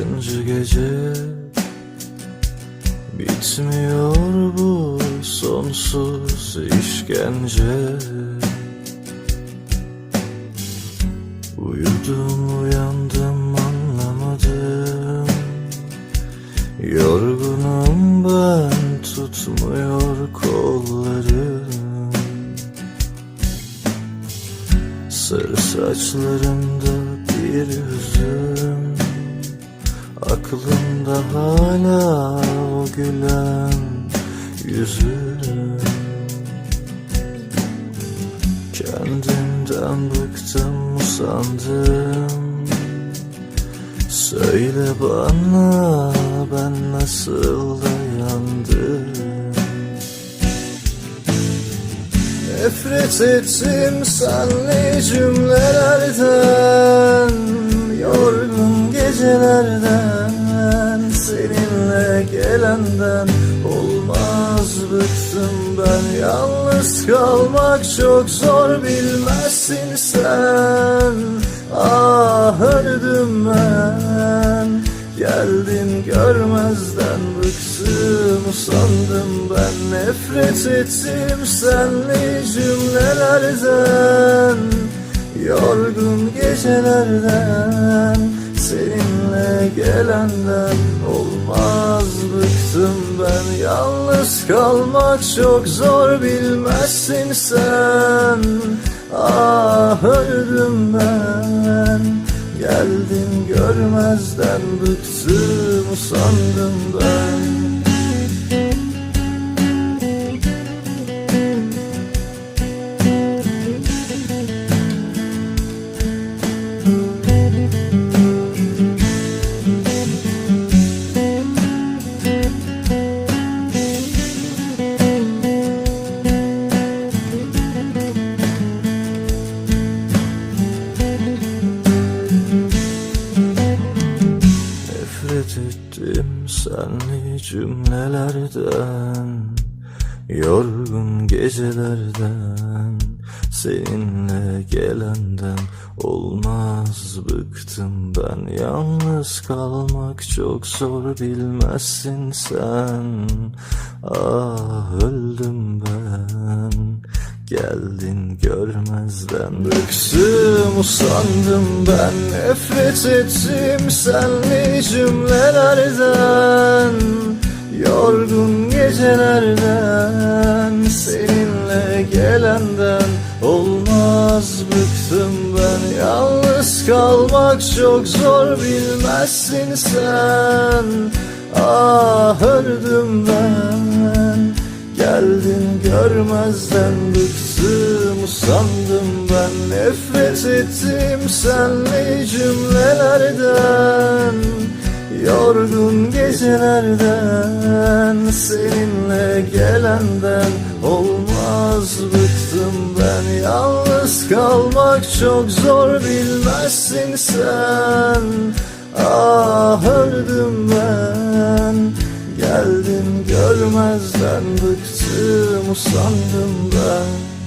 Kaçıncı gece? Bitmiyor bu sonsuz işkence. Uyudum uyandım anlamadım. Yorgunum ben tutmuyor kollarım. Sarı saçlarımda bir hüzün Aklımda hala o gülen yüzün Kendimden bıktım usandım. Söyle bana ben nasıl dayandım? Nefret ettim senli cümlelerden. Yorgun gecelerden gelenden Olmaz bıktım ben. Yalnız kalmak çok zor Bilmezsin sen. Ah öldüm ben. Geldin görmezden bıktım usandım ben. Nefret ettim senli cümlelerden. Yorgun gecelerden Seninle gelenden Olmaz bıktım ben. Yalnız kalmak çok zor bilmezsin sen. Ah öldüm ben. Geldin görmezden bıktım usandım ben Nefret ettim cümlelerden Yorgun gecelerden. Seninle gelenden Olmaz bıktım ben. Yalnız kalmak çok zor bilmezsin sen. Ah öldüm ben Geldin görmezden. Bıktım usandım ben Nefret ettim senli cümlelerden. Yorgun gecelerden Seninle gelenden Olmaz bıktım ben. Yalnız kalmak çok zor Bilmezsin sen. Ah öldüm görmezden bıktım usandım ben. Nefret ettim senli cümlelerden. Yorgun gecelerden Seninle gelenden Olmaz bıktım ben. Yalnız kalmak çok zor bilmezsin sen. Ah öldüm ben Geldin görmezden bıktım usandım ben